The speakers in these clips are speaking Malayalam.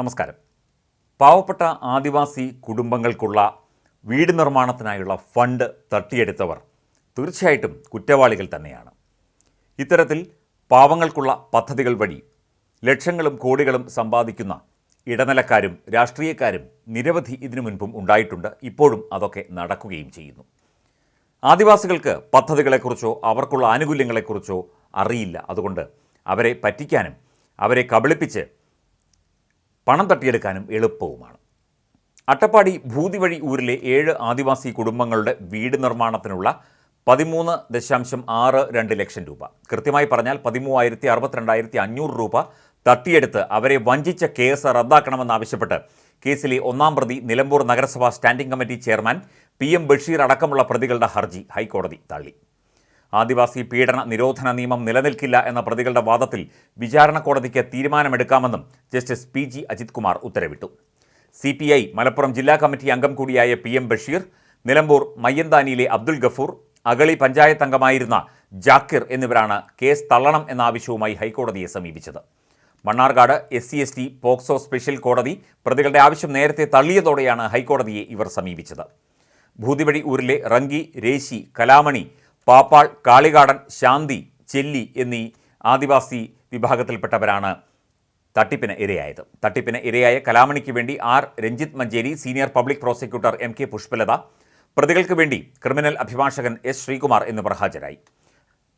നമസ്കാരം. പാവപ്പെട്ട ആദിവാസി കുടുംബങ്ങൾക്കുള്ള വീട് നിർമ്മാണത്തിനായുള്ള ഫണ്ട് തട്ടിയെടുത്തവർ തീർച്ചയായിട്ടും കുറ്റവാളികൾ തന്നെയാണ്. ഇത്തരത്തിൽ പാവങ്ങൾക്കുള്ള പദ്ധതികൾ വഴി ലക്ഷങ്ങളും കോടികളും സമ്പാദിക്കുന്ന ഇടനിലക്കാരും രാഷ്ട്രീയക്കാരും നിരവധി ഇതിനു മുൻപും ഉണ്ടായിട്ടുണ്ട്. ഇപ്പോഴും അതൊക്കെ നടക്കുകയും ചെയ്യുന്നു. ആദിവാസികൾക്ക് പദ്ധതികളെക്കുറിച്ചോ അവർക്കുള്ള ആനുകൂല്യങ്ങളെക്കുറിച്ചോ അറിയില്ല. അതുകൊണ്ട് അവരെ പറ്റിക്കാനും അവരെ കബളിപ്പിച്ച് പണം തട്ടിയെടുക്കാനും എളുപ്പവുമാണ്. അട്ടപ്പാടി ഭൂതിവഴി ഊരിലെ ഏഴ് ആദിവാസി കുടുംബങ്ങളുടെ വീട് നിർമ്മാണത്തിനുള്ള പതിമൂന്ന് ദശാംശം ആറ് രണ്ട് ലക്ഷം രൂപ. കൃത്യമായി പറഞ്ഞാൽ പതിമൂവായിരത്തി അറുപത്തിരണ്ടായിരത്തി അഞ്ഞൂറ് രൂപ തട്ടിയെടുത്ത് അവരെ വഞ്ചിച്ച കേസ് റദ്ദാക്കണമെന്നാവശ്യപ്പെട്ട് കേസിലെ ഒന്നാം പ്രതി നിലമ്പൂർ നഗരസഭാ standing committee chairman P M Basheer അടക്കമുള്ള പ്രതികളുടെ ഹർജി ഹൈക്കോടതി തള്ളി. ആദിവാസി പീഡന നിരോധന നിയമം നിലനിൽക്കില്ല എന്ന പ്രതികളുടെ വാദത്തിൽ വിചാരണ കോടതിക്ക് തീരുമാനമെടുക്കാമെന്നും justice P G Ajith Kumar ഉത്തരവിട്ടു. സി പി ഐ മലപ്പുറം ജില്ലാ കമ്മിറ്റി അംഗം കൂടിയായ പി എം ബഷീർ നിലമ്പൂർ മയ്യന്താനിയിലെ അബ്ദുൽ ഗഫൂർ അഗളി പഞ്ചായത്ത് അംഗമായിരുന്ന ജാക്കിർ എന്നിവരാണ് കേസ് തള്ളണം എന്ന ആവശ്യവുമായി ഹൈക്കോടതിയെ സമീപിച്ചത്. Mannarkkad S C S T POCSO special കോടതി പ്രതികളുടെ ആവശ്യം നേരത്തെ തള്ളിയതോടെയാണ് ഹൈക്കോടതിയെ ഇവർ സമീപിച്ചത്. ഭൂതിവഴി ഊരിലെ റങ്കി രേശി കലാമണി പാപ്പാൾ കാളികാടൻ ശാന്തി ചെല്ലി എന്നീ ആദിവാസി വിഭാഗത്തിൽപ്പെട്ടവരാണ് തട്ടിപ്പിന് ഇരയായത്. തട്ടിപ്പിന് ഇരയായ കലാമണിക്ക് വേണ്ടി R. Ranjith Manjeri senior public prosecutor M. K. Pushpalatha പ്രതികൾക്ക് വേണ്ടി ക്രിമിനൽ അഭിഭാഷകൻ എസ്. ശ്രീകുമാർ എന്നിവർ ഹാജരായി.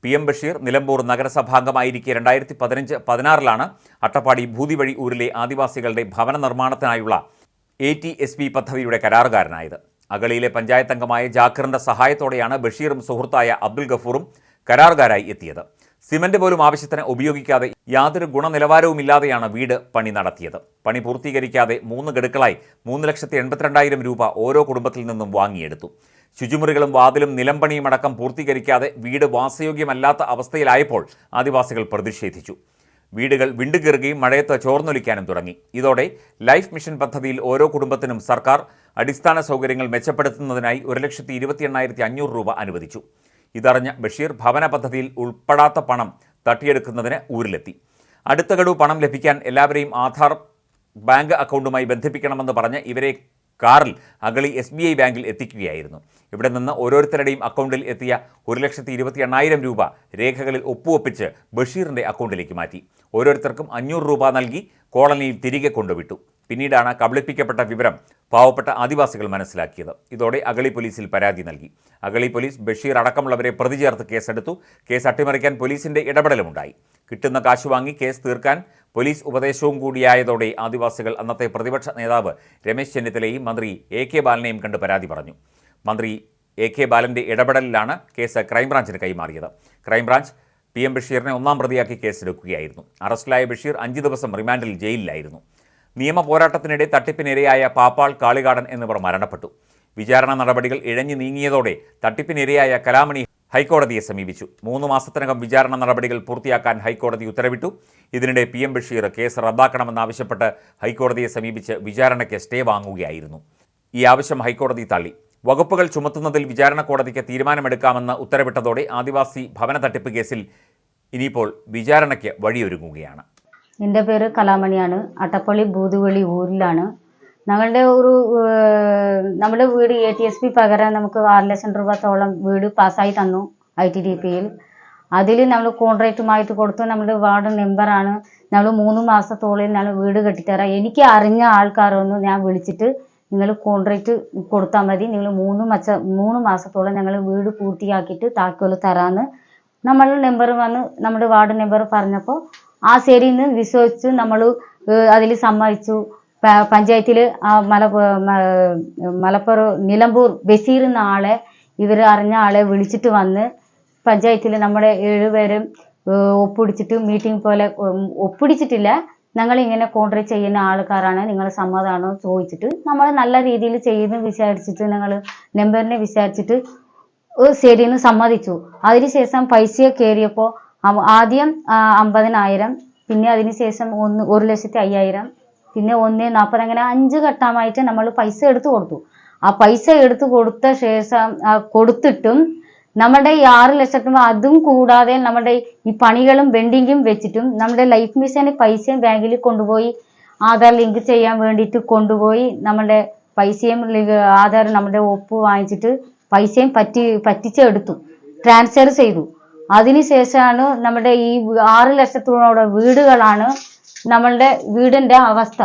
പി. എം. ബഷീർ നിലമ്പൂർ നഗരസഭാംഗമായിരിക്കെ രണ്ടായിരത്തി പതിനഞ്ച് പതിനാറിലാണ് അട്ടപ്പാടി ഭൂതിവഴി ഊരിലെ ആദിവാസികളുടെ ഭവന നിർമ്മാണത്തിനായുള്ള എ ടി എസ് പി പദ്ധതിയുടെ കരാറുകാരനായത്. അഗളിയിലെ പഞ്ചായത്ത് അംഗമായ ജാക്കിറിന്റെ സഹായത്തോടെയാണ് ബഷീറും സുഹൃത്തായ അബ്ദുൽ ഗഫൂറും കരാറുകാരായി എത്തിയത്. സിമന്റ് പോലും ആവശ്യത്തിന് ഉപയോഗിക്കാതെ യാതൊരു ഗുണനിലവാരവുമില്ലാതെയാണ് വീട് പണി നടത്തിയത്. പണി പൂർത്തീകരിക്കാതെ മൂന്ന് ഗഡുക്കളായി മൂന്ന് ലക്ഷത്തി എൺപത്തിരണ്ടായിരം രൂപ ഓരോ കുടുംബത്തിൽ നിന്നും വാങ്ങിയെടുത്തു. ശുചിമുറികളും വാതിലും നിലംപണിയും അടക്കം പൂർത്തീകരിക്കാതെ വീട് വാസയോഗ്യമല്ലാത്ത അവസ്ഥയിലായപ്പോൾ ആദിവാസികൾ പ്രതിഷേധിച്ചു. വീടുകൾ വിണ്ടുകീറുകയും മഴയത്ത് ചോർന്നൊലിക്കാനും തുടങ്ങി. ഇതോടെ ലൈഫ് മിഷൻ പദ്ധതിയിൽ ഓരോ കുടുംബത്തിനും സർക്കാർ അടിസ്ഥാന സൗകര്യങ്ങൾ മെച്ചപ്പെടുത്തുന്നതിനായി ഒരു ലക്ഷത്തി ഇരുപത്തി എണ്ണായിരത്തി അഞ്ഞൂറ് രൂപ അനുവദിച്ചു. ഇതറിഞ്ഞ ബഷീർ ഭവന പദ്ധതിയിൽ ഉൾപ്പെടാത്ത പണം തട്ടിയെടുക്കുന്നതിന് ഊരിലെത്തി. അടുത്ത ഗഡു പണം ലഭിക്കാൻ എല്ലാവരെയും ആധാർ ബാങ്ക് അക്കൗണ്ടുമായി ബന്ധിപ്പിക്കണമെന്ന് പറഞ്ഞ് ഇവരെ കാറിൽ അഗളി എസ് ബി ഐ ബാങ്കിൽ എത്തിക്കുകയായിരുന്നു. ഇവിടെ നിന്ന് ഓരോരുത്തരുടെയും അക്കൗണ്ടിൽ എത്തിയ ഒരു ലക്ഷത്തി ഇരുപത്തി എണ്ണായിരം രൂപ രേഖകളിൽ ഒപ്പുവെപ്പിച്ച് ബഷീറിന്റെ അക്കൗണ്ടിലേക്ക് മാറ്റി. ഓരോരുത്തർക്കും അഞ്ഞൂറ് രൂപ നൽകി കോളനിയിൽ തിരികെ കൊണ്ടുവിട്ടു. പിന്നീടാണ് കബളിപ്പിക്കപ്പെട്ട വിവരം പാവപ്പെട്ട ആദിവാസികൾ മനസ്സിലാക്കിയത്. ഇതോടെ അഗളി പോലീസിൽ പരാതി നൽകി. അഗളി പോലീസ് ബഷീർ അടക്കമുള്ളവരെ പ്രതി ചേർത്ത് കേസെടുത്തു. കേസ് അട്ടിമറിക്കാൻ പോലീസിന്റെ ഇടപെടലുമുണ്ടായി. കിട്ടുന്ന കാശ് വാങ്ങി കേസ് തീർക്കാൻ പോലീസ് ഉപദേശവും കൂടിയായതോടെ ആദിവാസികൾ അന്നത്തെ പ്രതിപക്ഷ നേതാവ് രമേശ് ചെന്നിത്തലയും മന്ത്രി എ കെ ബാലനെയും കണ്ട് പരാതി പറഞ്ഞു. മന്ത്രി എ കെ ബാലന്റെ ഇടപെടലിലാണ് കേസ് ക്രൈംബ്രാഞ്ചിന് കൈമാറിയത്. ക്രൈംബ്രാഞ്ച് പി എം ബഷീറിനെ ഒന്നാം പ്രതിയാക്കി കേസെടുക്കുകയായിരുന്നു. അറസ്റ്റിലായ ബഷീർ അഞ്ച് ദിവസം റിമാൻഡിൽ ജയിലിലായിരുന്നു. നിയമ പോരാട്ടത്തിനിടെ തട്ടിപ്പിനിരയായ പാപ്പാൾ കാളികാടൻ എന്നിവർ മരണപ്പെട്ടു. വിചാരണ നടപടികൾ ഇഴഞ്ഞു നീങ്ങിയതോടെ തട്ടിപ്പിനിരയായ കലാമണി ഹൈക്കോടതിയെ സമീപിച്ചു. മൂന്ന് മാസത്തിനകം വിചാരണ നടപടികൾ പൂർത്തിയാക്കാൻ ഹൈക്കോടതി ഉത്തരവിട്ടു. ഇതിനിടെ പി എം ബഷീർ കേസ് റദ്ദാക്കണമെന്നാവശ്യപ്പെട്ട് ഹൈക്കോടതിയെ സമീപിച്ച് വിചാരണയ്ക്ക് സ്റ്റേ വാങ്ങുകയായിരുന്നു. ഈ ആവശ്യം ഹൈക്കോടതി തള്ളി. വകുപ്പുകൾ ചുമത്തുന്നതിൽ വിചാരണ കോടതിക്ക് തീരുമാനമെടുക്കാമെന്ന് ഉത്തരവിട്ടതോടെ ആദിവാസി ഭവന തട്ടിപ്പ് കേസിൽ ഇനിയിപ്പോൾ വിചാരണയ്ക്ക് വഴിയൊരുങ്ങുകയാണ്. എന്റെ പേര് കലാമണിയാണ്. അട്ടപ്പള്ളി ഭൂതുവളി ഊരിലാണ് ഞങ്ങളുടെ ഒരു നമ്മുടെ വീട് എ ടി എസ് പി പകരം നമുക്ക് ആറ് ലക്ഷം രൂപത്തോളം വീട് പാസ്സായി തന്നു ഐ ടി ഡി പിയിൽ അതിൽ നമ്മൾ കോൺട്രാക്റ്റുമായിട്ട് കൊടുത്തു. നമ്മുടെ വാർഡ് മെമ്പറാണ് നമ്മൾ മൂന്ന് മാസത്തോളം ഞങ്ങൾ വീട് കെട്ടിത്തരാം. എനിക്ക് അറിഞ്ഞ ആൾക്കാരൊന്നും ഞാൻ വിളിച്ചിട്ട് നിങ്ങൾ കോൺട്രാക്റ്റ് കൊടുത്താൽ മതി. നിങ്ങൾ മൂന്ന് മച്ച മൂന്ന് മാസത്തോളം ഞങ്ങൾ വീട് പൂർത്തിയാക്കിയിട്ട് താക്കോൽ തരാമെന്ന് നമ്മൾ നമ്പർ വന്ന് നമ്മുടെ വാർഡ് മെമ്പർ പറഞ്ഞപ്പോൾ ആ ശരിന്ന് വിശ്വസിച്ച് നമ്മൾ അതിൽ സമ്മതിച്ചു. പഞ്ചായത്തിൽ ആ മല മലപ്പുറം നിലമ്പൂർ ബഷീർ എന്ന ആളെ ഇവർ അറിഞ്ഞ ആളെ വിളിച്ചിട്ട് വന്ന് പഞ്ചായത്തിൽ നമ്മുടെ ഏഴുപേരും ഒപ്പിടിച്ചിട്ട് മീറ്റിംഗ് പോലെ ഒപ്പിടിച്ചിട്ടില്ല. ഞങ്ങൾ ഇങ്ങനെ കോൺട്രാക്ട് ചെയ്യുന്ന ആൾക്കാരാണ്. നിങ്ങൾ സമ്മതമാണോ ചോദിച്ചിട്ട് നമ്മൾ നല്ല രീതിയിൽ ചെയ്യുന്നു വിചാരിച്ചിട്ട് നിങ്ങൾ നമ്പറിനെ വിചാരിച്ചിട്ട് ശരിയെന്ന് സമ്മതിച്ചു. അതിനുശേഷം പൈസ കയറിയപ്പോൾ ആദ്യം അമ്പതിനായിരം പിന്നെ അതിനുശേഷം ഒന്ന് ഒരു ലക്ഷത്തി അയ്യായിരം പിന്നെ ഒന്ന് നാൽപ്പത് അങ്ങനെ അഞ്ച് ഘട്ടമായിട്ട് നമ്മൾ പൈസ എടുത്തു കൊടുത്തു. ആ പൈസ എടുത്തു കൊടുത്ത ശേഷം കൊടുത്തിട്ടും നമ്മുടെ ഈ ആറ് ലക്ഷത്തിന് അതും കൂടാതെ നമ്മുടെ ഈ പണികളും ബെൻഡിങ്ങും വെച്ചിട്ടും നമ്മുടെ ലൈഫ് മിഷന് പൈസയും ബാങ്കിൽ കൊണ്ടുപോയി ആധാർ ലിങ്ക് ചെയ്യാൻ വേണ്ടിയിട്ട് കൊണ്ടുപോയി നമ്മുടെ പൈസയും ആധാർ നമ്മുടെ ഒപ്പ് വാങ്ങിച്ചിട്ട് പൈസയും പറ്റി പറ്റിച്ചെടുത്തു. ട്രാൻസ്ഫർ ചെയ്തു. അതിനുശേഷമാണ് നമ്മുടെ ഈ ആറ് ലക്ഷത്തോളം വീടുകളാണ് നമ്മളുടെ വീടിന്റെ അവസ്ഥ.